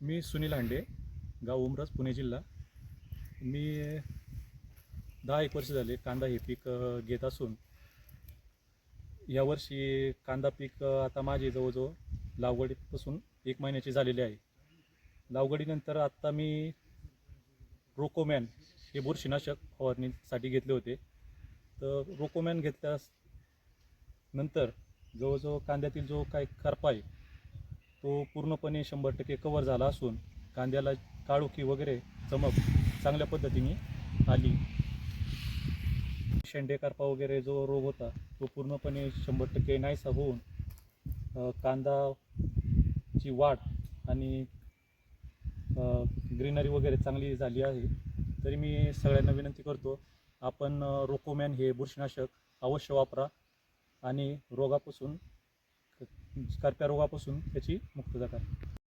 मी सुनील हांडे गाव उमरस पुणे जिल्हा. मी दहा एक वर्ष झाले कांदा हे पीक घेत असून. यावर्षी कांदा पीक आता माझे जवळजवळ लागवडीपासून एक महिन्याची झालेली आहे. लागवडीनंतर आत्ता मी रोकोमॅन हे बुरशीनाशक फवारणीसाठी घेतले होते. तर रोकोमॅन घेतल्यास नंतर जवळजवळ कांद्यातील जो काही करपा आहे तो पूर्णपणे शंभर टक्के कवर झाला असून कांद्याला काळोखी वगैरे चमक चांगल्या पद्धतीने आली. शेंडे करपा वगैरे जो रोग होता तो पूर्णपणे शंभर टक्के नाहीसा होऊन कांदाची वाढ आणि ग्रीनरी वगैरे चांगली झाली आहे. तरी मी सगळ्यांना विनंती करतो आपण रोकोमॅन हे बुरशीनाशक अवश्य वापरा आणि रोगापासून करप्या रोगापासून त्याची मुक्तता करा.